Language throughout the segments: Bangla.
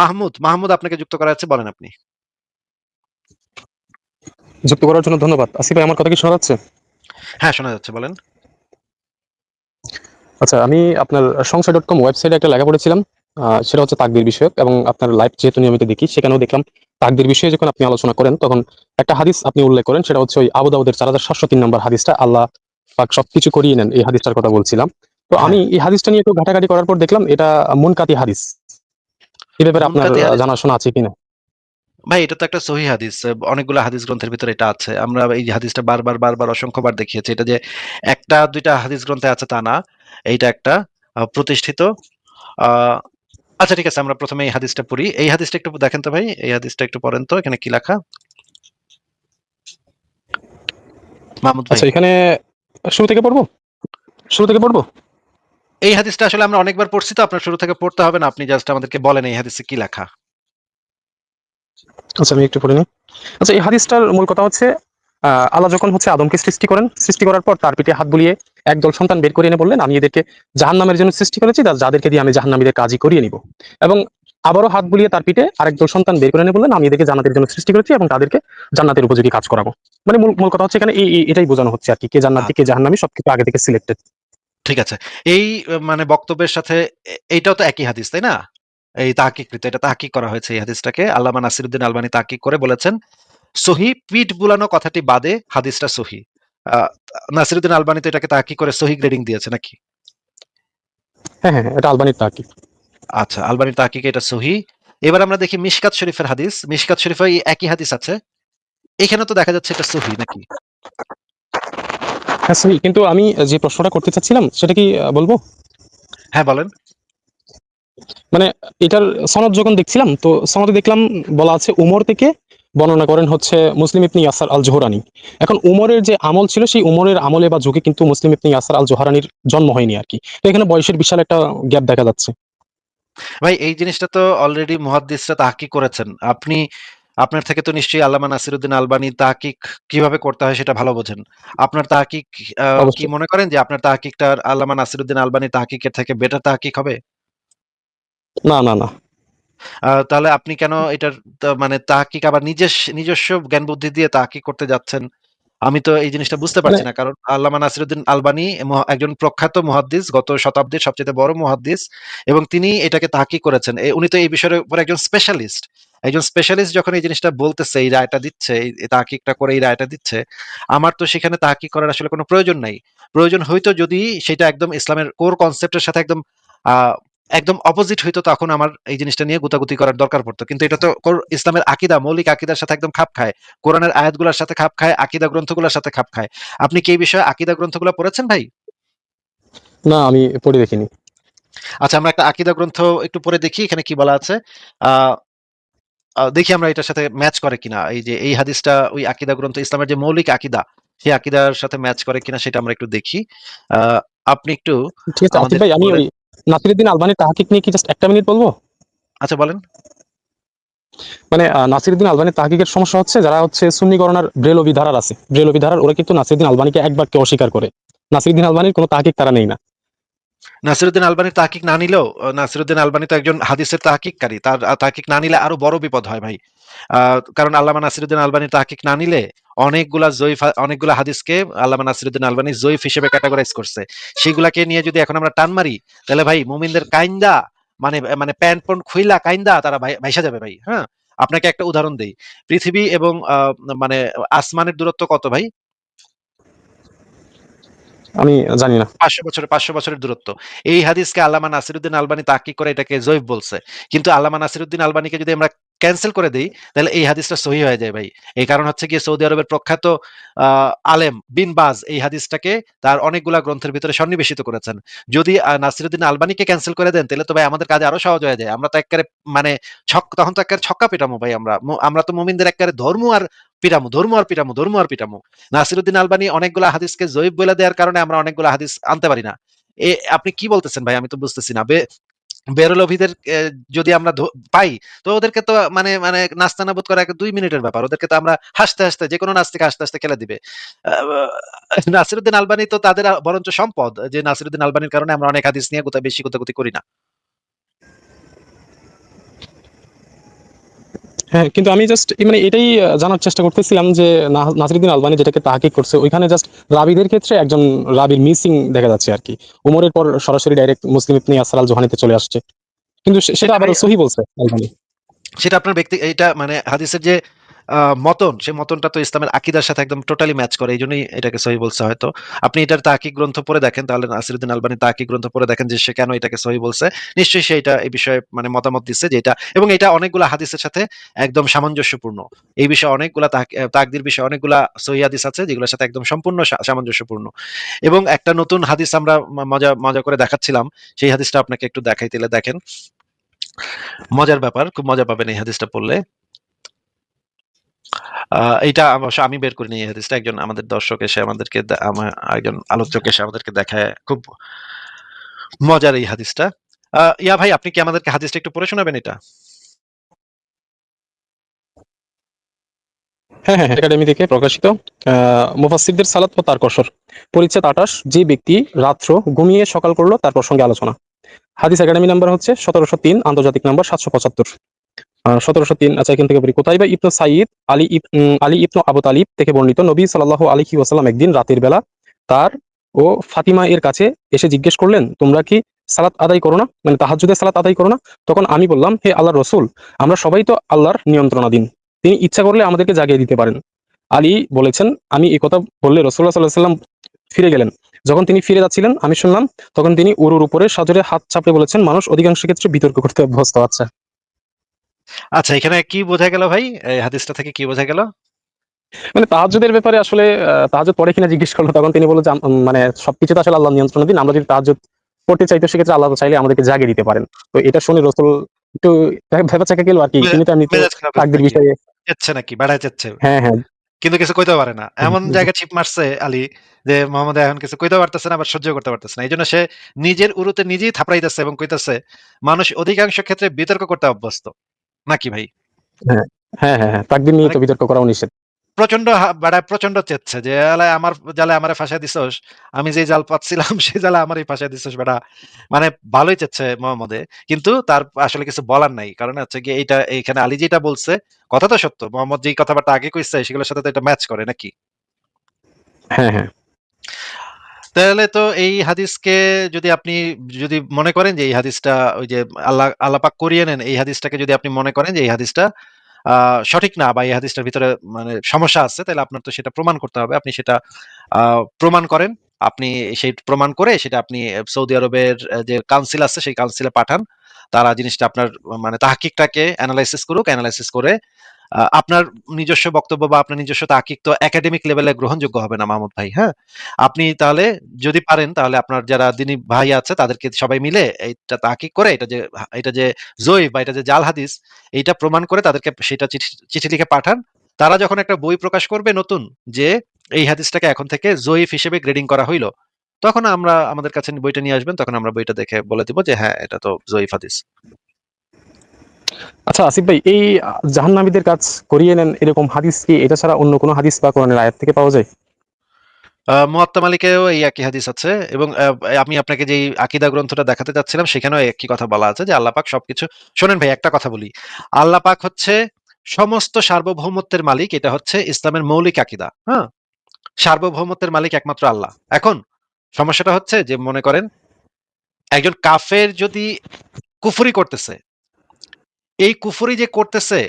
মাহমুদ, মাহমুদ আপনাকে যুক্ত করা আছে বলেন আপনি। যুক্ত করার জন্য ধন্যবাদ। আসিফ ভাই আমার কথা কি শোনা যাচ্ছে? হ্যাঁ, শোনা যাচ্ছে বলেন। আচ্ছা আমি আপনার সংশয়.com ওয়েবসাইটে একটা লেখা পড়েছিলাম। সেটা হচ্ছে তাকদীর বিষয়ক এবং আপনার লাইভ যেহেতু নিয়মিত দেখি সেখানেও দেখলাম তাকদীর বিষয়ে যখন আপনি আলোচনা করেন তখন একটা হাদিস আপনি উল্লেখ করেন সেটা হচ্ছে ওই আবু দাউদের 4703 নম্বর হাদিসটা আল্লাহ পাক সবকিছু করিয়ে নেন এই হাদিসটার কথা বলছিলাম। তো হ্যাঁ। আমি এই হাদিসটা নিয়ে একটু ঘাটাঘাটি করার পর দেখলাম এটা মুনকাতি হাদিস। এ ব্যাপারে আপনার? জানাশোনা আছে কিনা? ভাই এটা তো একটা সহিহ হাদিস। অনেকগুলো হাদিস গ্রন্থের ভিতরে এটা আছে। আমরা এই হাদিসটা বারবার, বারবার অসংখ্যবার দেখিয়েছি। এটা যে ১ টা ২ টা হাদিস গ্রন্থে আছে তা না। এইটা একটা প্রতিষ্ঠিত আচ্ছা ঠিক আছে আমরা ১ম এ এই হাদিসটা পড়ি। এই হাদিসটা একটু দেখেন তো ভাই। এই হাদিসটা একটু পড়েন তো। এখানে কি লেখা? মাহমুদ ভাই। আচ্ছা এখানে শুরু থেকে পড়ব? শুরু থেকে পড়ব? এই হাদিসটা আসলে আমরা অনেকবার পড়ছি তো আপনার শুরু থেকে পড়তে হবে না। আপনি জাস্ট আমাদেরকে বলেন এই হাদিসে কি লেখা? আচ্ছা আমি একটু পড়ে নিই। আচ্ছা এই হাদিসটার মূল কথা হচ্ছে আল্লাহ যখন হচ্ছে আদমকে সৃষ্টি করেন, সৃষ্টি করার পর তার পিঠে হাত বুলিয়ে একদল সন্তান বের করে এনে বললেন, "আমি এদেরকে জাহান্নামের জন্য সৃষ্টি করেছি, যাদেরকে দিয়ে আমি জাহান্নামীদের কাজই করিয়ে নিব।" এবং আবারও হাত বুলিয়ে তার পিঠে আরেক দল সন্তান বের করে এনে বললেন, "আমি এদেরকে জান্নাতের জন্য সৃষ্টি করেছি এবং তাদেরকে জান্নাতের উপযোগী কাজ করাবো।" মানে মূল মূল কথা হচ্ছে এখানে এটাই বোঝানো হচ্ছে আর কি কে জান্নাতি, কে। জাহান্নামী সবকিছু আগে থেকে সিলেক্টেড। ঠিক আছে। এই মানে বক্তব্যের সাথে এইটাও তো একই হাদিস, তাই না? এই তাহকিকৃত এটা তাহকিক করা হয়েছে এই হাদিসটাকে। আল্লামা নাসিরুদ্দিন আলবানী তাহকিক করে বলেছেন, সহি পিঠ বুলানো কথাটি বাদে হাদিসটা সহি। নাসিরুদ্দিন আলবানী তো এটাকে তাহকিক করে সহি গ্রেডিং দিয়েছে নাকি? হ্যাঁ, হ্যাঁ, হ্যাঁ, এটা আলবানির তাহকিক। আচ্ছা, আলবানীর তাহকিকে এটা সহি। এবার আমরা দেখি মিশকাত শরীফের হাদিস। মিশকাত শরীফেও এই একই হাদিস আছে। এখানে তো দেখা যাচ্ছে এটা সহি নাকি? হ্যাঁ, সহি। কিন্তু আমি যে প্রশ্নটা করতে চাচ্ছিলাম সেটা কি বলব? হ্যাঁ, বলেন। মানে এটার সনদ যখন দেখছিলাম তো সনদে দেখলাম বলা আছে উমর থেকে বর্ণনা করেন হচ্ছে মুসলিম ইবনে ইয়াসার আল জোহরানি। এখন উমরের যে আমল ছিল সেই উমরের আমলে বা যুগে কিন্তু মুসলিম ইবনে ইয়াসার আল জোহরানির জন্ম হয়নি আরকি। তো এখানে বয়সের বিশাল একটা গ্যাপ দেখা যাচ্ছে। ভাই এই জিনিসটা তো অলরেডি মুহাদ্দিসরা তাহকিক করেছেন। আপনি আপনার থেকে তো নিশ্চয়ই আল্লামা নাসিরুদ্দিন আলবানি তাহকিক কীভাবে করতে হয় সেটা ভালো বোঝেন। আপনার তাহকিক কি মনে করেন যে আপনার তাহকিকটা আল্লামা নাসিরুদ্দিন আলবানি তাহকিকের থেকে বেটার তাহকিক হবে? না, না, না। তাহলে আপনি কেন এটার মানে তাহকিক আবার নিজস্ব নিজস্ব জ্ঞান বুদ্ধি দিয়ে তাহকিক করতে যাচ্ছেন? আমি তো এই জিনিসটা বুঝতে মানে পারছি না। কারণ আল্লামা নাসিরুদ্দিন আলবানী একজন প্রখ্যাত মুহাদ্দিস, গত শতাব্দীর সবচাইতে বড় মুহাদ্দিস এবং তিনি এটাকে তাহকিক করেছেন। উনি তো এই বিষয়ের উপর একজন স্পেশালিস্ট। একজন স্পেশালিস্ট যখন এই জিনিসটা বলতেছে, এই রায়টা দিচ্ছে, এই তাহকিকটা করে এই রায়টা দিচ্ছে, আমার তো সেখানে তাহকিক করার আসলে কোনো প্রয়োজন নাই। প্রয়োজন হইতো যদি সেটা একদম ইসলামের কোর কনসেপ্ট এর সাথে একদম একদম অপোজিট হইতো তখন আমার এই জিনিসটা নিয়ে গুতাগুতি করার দরকার পড়তো। কিন্তু এটা তো ইসলামের আকিদা মৌলিক আকিদার সাথে একদম খাপ খায়। কোরআনের আয়াতগুলার সাথে খাপ খায়, আকিদা গ্রন্থগুলার সাথে খাপ খায়। আপনি কি এই বিষয়ে আকীদা গ্রন্থগুলা পড়েছেন ভাই? না আমি পড়ে দেখিনি। আচ্ছা আমরা একটা আকীদা গ্রন্থ একটু পড়ে দেখি এখানে কি বলা আছে। দেখি আমরা এটার সাথে ম্যাচ করে কিনা। এই যে এই হাদিসটা ওই আকিদা গ্রন্থ ইসলামের যে মৌলিক আকিদা সেই আকিদার সাথে ম্যাচ করে কিনা সেটা আমরা একটু দেখি। আপনি একটু ঠিক আছে ভাই আমি নাসিরুদ্দিন আলবানীর তাহকিক নিয়ে কি জাস্ট ১ টা মিনিট বলব? আচ্ছা বলেন। মানে নাসিরুদ্দিন আলবানীর তাহকিকের সমস্যা হচ্ছে যারা হচ্ছে সুন্নি গণনার ব্রেলভি ধারার আছে। ব্রেলভি ধারার ওরা কিন্তু নাসিরুদ্দিন আলবানীকে এক বাক্যে অস্বীকার করে। নাসিরুদ্দিন আলবানীর কোনো তাহকিক তারা নেই না। নাসিরুদ্দিন আলবানীর তাহকিক না নিলেও নাসিরুদ্দিন আলবানী তো একজন হাদিসের তাহকিককারী। তার তাহকিক না নিলে আরও বড় বিপদ হয় ভাই। কারণ আল্লামা নাসিরুদ্দিন আলবানীর তাহকিক না নিলে অনেকগুলা জয়ীফ অনেকগুলা হাদিসকে আল্লামা নাসিরুদ্দিন আলবানী জয়ীফ হিসেবে ক্যাটেগরাইজ করছে। সেগুলাকে নিয়ে যদি এখন আমরা টান মারি, তাহলে ভাই মুমিনদের কাইন্দা মানে মানে প্যান্ট-পন্ট খুইলা কাইন্দা তারা ভাইসা যাবে ভাই। হ্যাঁ? আপনাকে একটা উদাহরণ দেই। পৃথিবী এবং মানে আসমানের দূরত্ব কত ভাই? আমি জানি না। ৫০০ বছরের ৫০০ বছরের দূরত্ব। এই হাদিসকে আল্লামা নাসিরুদ্দিন আলবানী তাহকিক করে এটাকে জয়ীফ বলছে। কিন্তু আল্লামা নাসিরুদ্দিন আলবানীকে যদি আমরা ক্যানসেল করে দেই, তাহলে এই হাদিসটা সহি হয়ে যায় ভাই। এই কারণ হচ্ছে গিয়ে সৌদি আরবের প্রখ্যাত আলেম বিন বাজ এই হাদিসটাকে তার অনেকগুলা গ্রন্থের ভিতরে সন্নিবেশিত করেছেন। যদি নাসিরুদ্দিন আলবানীকে ক্যানসেল করে দেন, তাহলে তো ভাই আমাদের কাজ আরও সহজ হয়ে যায়। আমরা তো এক্কারে মানে ছক তখন তো এক্কারে ছক্কা পিটামু ভাই আমরা। আমরা তো মুমিনদের এক্কারে ধরমু আর পিটামু, ধরমু আর পিটামু, ধরমু আর পিটামু। নাসিরুদ্দিন আলবানী অনেকগুলা হাদিসকে জয়ীফ বইলা দেওয়ার কারণে আমরা অনেকগুলা হাদিস আনতে পারি না। এ আপনি কি বলতেছেন ভাই? আমি তো বুঝতেছি না। বেরলভীদের যদি আমরা পাই, তো ওদেরকে তো মানে মানে নাস্তানাবুদ করা দুই মিনিটের ব্যাপার। ওদেরকে তো আমরা হাসতে, হাসতে যেকোনো নাস্তিকে হাসতে, হাসতে খেলে দিবে। নাসিরুদ্দিন আলবানী তো তাদের বরঞ্চ সম্পদ যে নাসিরুদ্দিন আলবানীর কারণে আমরা অনেক হাদিস নিয়ে বেশি গোতাগুতি করি না। হ্যাঁ কিন্তু আমি জাস্ট মানে এটাই জানার চেষ্টা করতেছিলাম যে নাসিরুদ্দিন আলবানি যেটাকে তাহাকিক করছে ওইখানে জাস্ট রাবিদের ক্ষেত্রে একজন রাবির মিসিং দেখা যাচ্ছে আর কি। উমরের পর সরাসরি ডাইরেক্ট মুসলিম ইবনে ইয়াসার আল জোহানিতে চলে আসছে। কিন্তু সেটা আবার সহি বলছে আলবানি। সেটা আপনার ব্যক্তি এটা মানে হাদিসের যে মতন, সেই মতনটা তো ইসলামের আকিদার সাথে একদম টোটালি ম্যাচ করে এই জন্যই এটাকে সহি বলছে হয়তো। আপনি এটার তাকিক গ্রন্থ পড়ে দেখেন, তাহলে নাসিরুদ্দিন আলবানি তাকিক গ্রন্থ পড়ে দেখেন যে সে কেন এটাকে সহি বলছে। নিশ্চয়ই সে এটা এই বিষয়ে মানে মতামত দিচ্ছে যে এটা, এবং এটা অনেকগুলা হাদিসের সাথে একদম সামঞ্জস্যপূর্ণ। এই বিষয়ে অনেকগুলা তাক- তাকদির বিষয়ে অনেকগুলা সহি হাদিস আছে, যেগুলোর সাথে একদম সম্পূর্ণ সামঞ্জস্যপূর্ণ। এবং একটা নতুন হাদিস আমরা মজা মজা করে দেখাচ্ছিলাম, সেই হাদিসটা আপনাকে একটু দেখাই দিলে দেখেন। মজার ব্যাপার, খুব মজা পাবেন এই হাদিসটা পড়লে। এইটা অবশ্য আমি বের করে এই হাদিসটা একজন আমাদের দর্শক এসে আমাদেরকে একজন আলোচক এসে আমাদেরকে দেখায়। খুব মজার এই হাদিসটা। ইয়া ভাই আপনি কি আমাদেরকে হাদিসটা একটু পড়ে শোনাবেন এটা? হ্যাঁ হ্যাঁ একাডেমি থেকে প্রকাশিত। আহ, মুফাসসিরদের সালাত ও তার কসর। পরিচ্ছেদ আঠাশ যে ব্যক্তি রাত্র ঘুমিয়ে সকাল করল তার প্রসঙ্গে আলোচনা। হাদিস একাডেমি নাম্বার হচ্ছে সতেরোশো তিন আন্তর্জাতিক নাম্বার সাতশো পঁচাত্তর। সতেরোশো তিন আচ্ছা এখান থেকে বলি কোথায় বা ইবনু সাইদ আলী ইব আলী ইবনু আবু তালিব থেকে বর্ণিত নবী সাল্লাহ আলহি ওয়াসাল্লাম একদিন রাতের বেলা তার ও ফাতিমা এর কাছে এসে জিজ্ঞেস করলেন, তোমরা কি সালাত আদায় করো না? মানে তাহাজুদে সালাত আদায় করো না? তখন আমি বললাম, হে আল্লাহ রসুল, আমরা সবাই তো আল্লাহর নিয়ন্ত্রণাধীন। তিনি ইচ্ছা করলে আমাদেরকে জাগিয়ে দিতে পারেন। আলী বলেছেন, আমি এই কথা বললে রসুল্লাহ সাল্লাহ সাল্লাম ফিরে গেলেন। যখন তিনি ফিরে যাচ্ছিলেন, আমি শুনলাম, তখন তিনি উরুর উপরে সাজরে হাত চাপড়ে বলেছেন, মানুষ অধিকাংশ ক্ষেত্রে বিতর্ক করতে অভ্যস্ত আচ্ছা। আচ্ছা এখানে কি বোঝা গেল ভাই? এই হাদিসটা থেকে কি বোঝা গেল? মানে তাহাজুদের ব্যাপারে আসলে তাহাজুদ পরে কিনা জিজ্ঞেস করল তখন তিনি বলল যে মানে সবকিছু তো আসলে আল্লাহ নিয়ন্ত্রণাধীন আমরা যদি তাহাজুদ পড়তে চাই তো সেক্ষেত্রে আল্লাহ চাইলে আমাদেরকে জাগিয়ে দিতে পারেন। তো এটা শুনে রসুল একটু ভেবে চাকা গেল আর কি তিনি তো মেজাজ তাকদির বিষয়ে চেচ্ছে নাকি? বেড়ায় চেচ্ছে হ্যাঁ হ্যাঁ। কিন্তু কিছু কইতে পারে না। এমন হুম। জায়গায় ছিপ মারছে আলী যে মোহাম্মদ এখন কিছু কইতে পারতেছে না আবার সহ্য করতে পারতেছে না। এই জন্য সে নিজের উরুতে নিজেই থাপড়াইতেছে এবং কইতেছে মানুষ অধিকাংশ ক্ষেত্রে বিতর্ক করতে অভ্যস্ত। নাকি ভাই? হ্যাঁ হ্যাঁ হ্যাঁ তাকদির নিয়ে তো মানে বিতর্ক করাও নিষেধ। প্রচণ্ড বেড়ায় প্রচণ্ড চেচ্ছে যে আলাই আমার জালে আমারে ফাঁসাই দিছস? আমি যে জাল পাচ্ছিলাম সেই জালে আমারই ফাঁসাই দিছস বেড়া মানে ভালোই চেচ্ছে মোহাম্মদে। কিন্তু তার আসলে কিছু বলার নাই। কারণ হচ্ছে কি এইটা এইখানে আলী যেটা বলছে কথা তো সত্য। মোহাম্মদ যেই কথাবার্তা আগে কইছে সেগুলোর সাথে তো এটা ম্যাচ করে নাকি? হ্যাঁ হ্যাঁ। তাহলে তো এই হাদিসকে যদি আপনি যদি মনে করেন যে এই হাদিসটা ওই যে আল্লাহ আল্লাপাক করিয়ে নেন, এই হাদিসটাকে যদি আপনি মনে করেন যে এই হাদিসটা সঠিক না বা এই হাদিসটার ভিতরে মানে সমস্যা আছে, তাহলে আপনার তো সেটা প্রমাণ করতে হবে। আপনি সেটা প্রমাণ করেন। আপনি সেই প্রমাণ করে সেটা আপনি সৌদি আরবের যে কাউন্সিল আছে সেই কাউন্সিলে পাঠান। তারা জিনিসটা আপনার মানে তাহকিকটাকে অ্যানালাইসিস করুক অ্যানালাইসিস করে আপনার নিজস্ব বক্তব্য বা আপনার নিজস্ব তাহকিক তো একাডেমিক লেভেলে গ্রহণযোগ্য হবে না, মাহমুদ ভাই হ্যাঁ? আপনি তাহলে যদি পারেন, তাহলে আপনার যারা দিনী ভাই আছে, তাদেরকে সবাই মিলে এইটা তাহকিক করে, এটা যে এটা যে জয়ীফ বা এটা যে জাল হাদিস, এইটা প্রমাণ করে তাদেরকে সেটা চিঠি চিঠি লিখে পাঠান। তারা যখন একটা বই প্রকাশ করবে নতুন, যে এই হাদিসটাকে এখন থেকে জয়ীফ হিসেবে গ্রেডিং করা হইল, তখন আমরা, আমাদের কাছে বইটা নিয়ে আসবেন, তখন আমরা বইটা দেখে বলে দিব যে হ্যাঁ এটা তো জয়ীফ হাদিস। আচ্ছা আসিফ ভাই, এই জাহান্নামীদের কাজ করিয়ে নেন এরকম হাদিস কি? এটা ছাড়া অন্য কোনো হাদিস বা কোরআনের আয়াত থেকে পাওয়া যায়? মুয়াত্তা মালিকেও এই একই হাদিস আছে এবং আমি আপনাকে যে আকিদা গ্রন্থটা দেখাতে যাচ্ছিলাম সেখানেও একই কথা বলা আছে যে সবকিছু, শোনেন ভাই, একটা কথা বলি। আল্লাহ পাক হচ্ছে সমস্ত সার্বভৌমত্বের মালিক, এটা হচ্ছে ইসলামের মৌলিক আকিদা হ্যাঁ? সার্বভৌমত্বের মালিক একমাত্র আল্লাহ। এখন সমস্যাটা হচ্ছে যে, মনে করেন, একজন কাফের যদি কুফুরি করতেছে এই কুফরি যে করতেছে,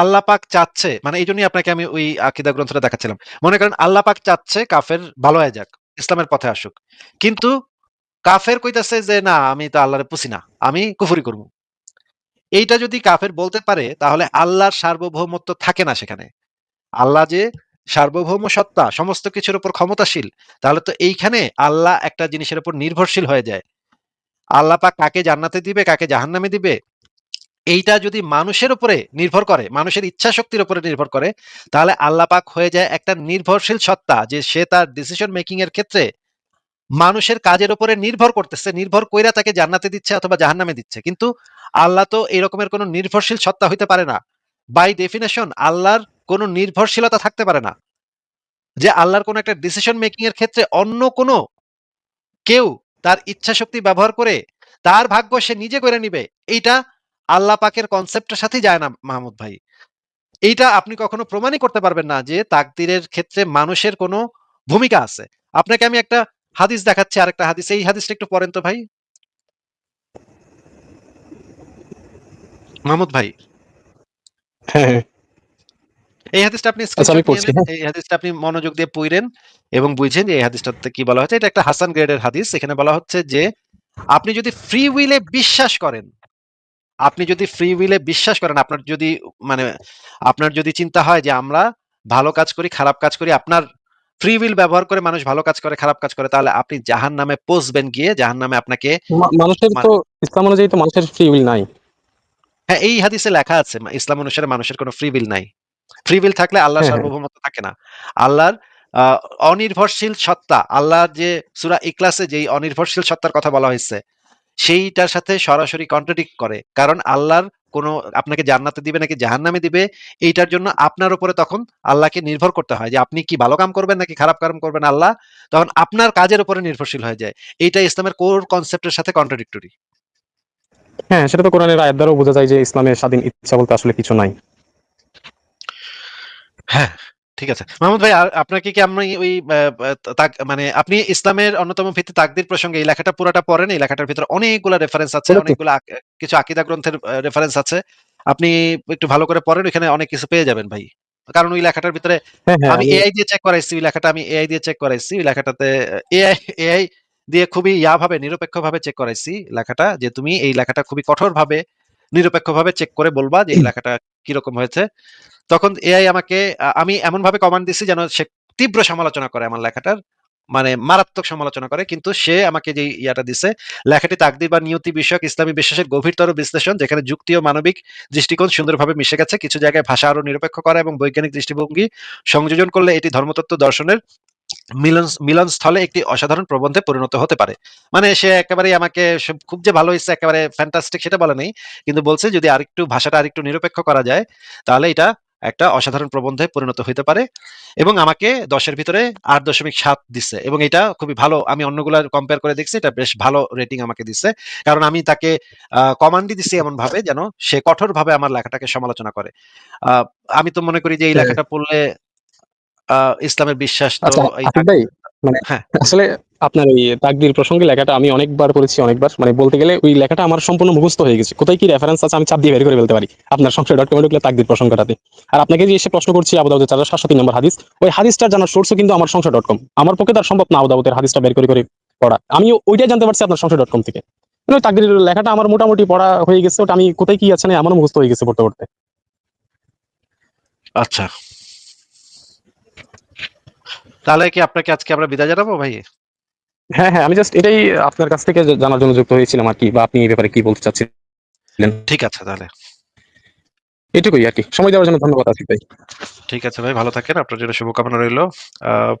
আল্লাহ পাক চাচ্ছে মানে এই জন্যই আপনাকে আমি ওই আকিদা গ্রন্থটা দেখাচ্ছিলাম। মনে করেন আল্লাহ পাক চাচ্ছে কাফের ভালো হয়ে যাক, ইসলামের পথে আসুক। কিন্তু কাফের কইতাছে যে, না, আমি তো আল্লাহরে পুষি না, আমি কুফরি করব। এইটা যদি কাফের বলতে পারে, তাহলে আল্লাহর সার্বভৌমত্ব থাকে না সেখানে। আল্লাহ যে সার্বভৌম সত্তা, সমস্ত কিছুর উপর ক্ষমতাশীল, তাহলে তো এইখানে আল্লাহ একটা জিনিসের উপর নির্ভরশীল হয়ে যায়। আল্লাহ পাক কাকে জান্নাতে দিবে, কাকে জাহান্নামে দিবে? এইটা যদি মানুষের উপরে নির্ভর করে, মানুষের ইচ্ছা শক্তির উপরে নির্ভর করে, তাহলে আল্লাহ পাক হয়ে যায় একটা নির্ভরশীল সত্তা যে সে তার ডিসিশন মেকিং এর ক্ষেত্রে মানুষের কাজের উপরে নির্ভর করতেছে, নির্ভর কইরা তাকে জান্নাতে দিচ্ছে অথবা জাহান্নামে দিচ্ছে। কিন্তু আল্লাহ তো এরকমের কোনো নির্ভরশীল সত্তা হইতে পারে না। বাই ডেফিনেশন আল্লাহর কোনো নির্ভরশীলতা থাকতে পারে না। যে আল্লাহর কোনো একটা ডিসিশন মেকিং এর ক্ষেত্রে অন্য কোনো কেউ তার ইচ্ছা শক্তি ব্যবহার করে তার ভাগ্য সে নিজে করে নিবে, এইটা আল্লাহ পাকের কনসেপ্টের সাথেই যায় না মাহমুদ ভাই। এইটা আপনি কখনো প্রমাণই করতে পারবেন না যে তাকদিরের ক্ষেত্রে মানুষের কোনো ভূমিকা আছে। আপনাকে আমি একটা হাদিস দেখাচ্ছি আরেকটা হাদিস। এই হাদিসটা একটু পড়েন তো ভাই। মাহমুদ ভাই। হ্যাঁ হ্যাঁ। এই হাদিসটা আপনি আচ্ছা, নেন। এই হাদিসটা আপনি মনোযোগ দিয়ে পড়েন এবং বুঝেন যে এই হাদিসটাতে কি বলা হচ্ছে এটা একটা হাসান গ্রেডের হাদিস। এখানে বলা হচ্ছে যে আপনি যদি ফ্রি উইলে বিশ্বাস করেন আপনি যদি ফ্রি উইলে বিশ্বাস করেন আপনার যদি মানে আপনার যদি চিন্তা হয় যে আমরা ভালো কাজ করি খারাপ কাজ করি আপনার ফ্রি উইল ব্যবহার করে মানুষ ভালো কাজ করে খারাপ কাজ করে তাহলে আপনি জাহান নামে পৌঁছবেন গিয়ে জাহান নামে আপনাকে মানুষের মানে- তো ইসলাম অনুযায়ী তো মানুষের ফ্রি উইল নাই। হ্যাঁ এই হাদিসে লেখা আছে ইসলাম অনুসারে মানুষের কোনো ফ্রি উইল নাই। ফ্রি উইল থাকলে আল্লাহর হ্যাঁ, হ্যাঁ। সার্বভৌমত্ব থাকে না। আল্লাহর আহ, অনির্ভরশীল সত্তা আল্লাহর যে সুরা ইকলাসে যেই অনির্ভরশীল সত্তার কথা বলা হয়েছে সেইটার সাথে সরাসরি কন্ট্রাডিক্ট করে। কারণ আল্লাহর কোনো আপনাকে জান্নাতে দিবে নাকি জাহান্নামে দিবে এইটার জন্য আপনার উপরে তখন আল্লাহকে নির্ভর করতে হয় যে আপনি কি ভালো কাম করবেন নাকি খারাপ কাম করবেন আল্লাহ তখন আপনার কাজের উপরে নির্ভরশীল হয়ে যায়। এইটা ইসলামের কোর কনসেপ্টের সাথে কন্ট্রাডিক্টরি হ্যাঁ সেটা তো কোরআনের আয়াত দ্বারাও বোঝা যায় যে ইসলামের স্বাধীন ইচ্ছা বলতে আসলে কিছু নাই। হ্যাঁ ঠিক আছে। মাহমুদ ভাই আপনাকে কি আমি ওই মানে আপনি ইসলামের অন্যতম ভিত্তি তাকদির প্রসঙ্গে এই লেখাটা পুরোটা পড়েন? এই লেখাটার ভিতরে অনেকগুলো রেফারেন্স আছে অনেকগুলো কিছু আকিদা গ্রন্থের রেফারেন্স আছে। আপনি একটু ভালো করে পড়েন ওখানে অনেক কিছু পেয়ে যাবেন ভাই। কারণ ওই লেখাটার ভিতরে হ্যাঁ হ্যাঁ আমি আমি- এআই দিয়ে চেক করাইছি ওই লেখাটা আমি এআই দিয়ে চেক করাইছি ওই লেখাটাতে এআই এআই দিয়ে খুবই ইয়া ভাবে নিরপেক্ষ ভাবে চেক করাইছি লেখাটা যে তুমি এই লেখাটা খুবই কঠোর ভাবে নিরপেক্ষ ভাবে চেক করে বলবা যে এই লেখাটা কীরকম হয়েছে। তখন এআই আমাকে আমি এমন ভাবে কমান্ড দিছি যেন সে তীব্র সমালোচনা করে আমার লেখাটার মানে মারাত্মক সমালোচনা করে। কিন্তু সে আমাকে যে ইয়াটা দিছে, লেখাটি তাকদির বা নিয়তি বিষয়ক ইসলামী বিশ্বাসের গভীরতর বিশ্লেষণ, যেখানে যুক্তি ও মানবিক দৃষ্টিকোণ সুন্দরভাবে মিশে গেছে, কিছু জায়গায় ভাষা আরও নিরপেক্ষ করা এবং বৈজ্ঞানিক দৃষ্টিভঙ্গি সংযোজন করলে এটি ধর্মতত্ত্ব দর্শনের মিলন মিলনস্থলে একটি অসাধারণ প্রবন্ধে পরিণত হতে পারে। মানে সে একেবারেই আমাকে খুব যে ভালো হয়েছে একেবারে ফ্যান্টাস্টিক সেটা বলে নেই। কিন্তু বলছে যদি আরেকটু ভাষাটা আরেকটু নিরপেক্ষ করা যায় তাহলে এটা একটা অসাধারণ প্রবন্ধে পরিণত হইতে পারে এবং আমাকে দশের ভিতরে আট দশমিক সাত দিচ্ছে এবং এটা খুবই ভালো। আমি অন্যগুলার কম্পেয়ার করে দেখছি এটা বেশ ভালো রেটিং আমাকে দিচ্ছে কারণ আমি তাকে কমান্ডই দিছি এমন ভাবে যেন সে কঠোর ভাবে আমার লেখাটাকে সমালোচনা করে। আহ, আমি তো মনে করি যে এই হ্যাঁ। লেখাটা পড়লে ইসলামের বিশ্বাস তো আচ্ছা মানে হ্যাঁ। আসলে আপনার ওই তাকদির প্রসঙ্গে লেখাটা আমি অনেকবার পড়েছি অনেকবার। মানে বলতে গেলে ওই লেখাটা আমার সম্পূর্ণ মুখস্থ হয়ে গেছে। কোথায় কি রেফারেন্স আছে আমি চাপ দিয়ে বের করে বলতে পারি। আপনার সংশয় ডট কমে ঢুকলে তাকদির প্রসঙ্গটাতে। আর আপনাকে যে এসে প্রশ্ন করছি আবুদাউদের চারশো সাতষট্টি নম্বর হাদিস ওই হাদিসটার জানার সোর্সও কিন্তু আমার সংশয় ডট কম আমার পক্ষে তার সম্ভব না আবুদাউদের হাদিসটা বের করে করে পড়া। আমি ওইটাই জানতে পারছি আপনার সংশয় ডট কম থেকে। মানে ওই তাকদির লেখাটা আমার মোটামুটি পড়া হয়ে গেছে ওটা আমি কোথায় কি আছে না আমার মুখস্থ হয়ে গেছে পড়তে পড়তে। আচ্ছা। তাহলে কি আপনাকে আজকে আমরা বিদায় জানাব ভাই হ্যাঁ হ্যাঁ আমি জাস্ট এটাই আপনার কাছ থেকে জানার জন্য যুক্ত হয়েছিলাম আর কি বা আপনি এই ব্যাপারে কি বলতে চাচ্ছেন ঠিক আছে তাহলে। এটুকুই আর কি সময় দেওয়ার জন্য ধন্যবাদ আসিফ ভাই। ঠিক আছে ভাই ভালো থাকেন আপনার জন্য শুভকামনা রইল। আহ